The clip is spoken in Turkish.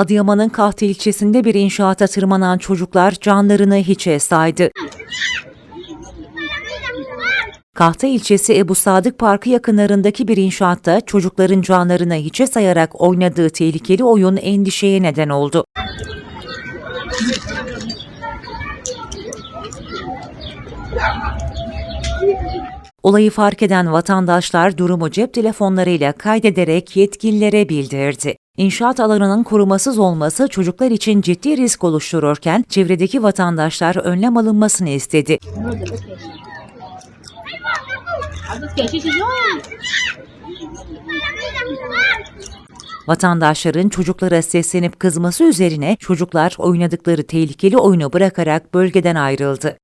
Adıyaman'ın Kahta ilçesinde bir inşaata tırmanan çocuklar canlarını hiçe saydı. Kahta ilçesi Ebu Sadık Parkı yakınlarındaki bir inşaatta çocukların canlarını hiçe sayarak oynadığı tehlikeli oyun endişeye neden oldu. Olayı fark eden vatandaşlar durumu cep telefonlarıyla kaydederek yetkililere bildirdi. İnşaat alanının korumasız olması çocuklar için ciddi risk oluştururken çevredeki vatandaşlar önlem alınmasını istedi. Vatandaşların çocuklara seslenip kızması üzerine çocuklar oynadıkları tehlikeli oyunu bırakarak bölgeden ayrıldı.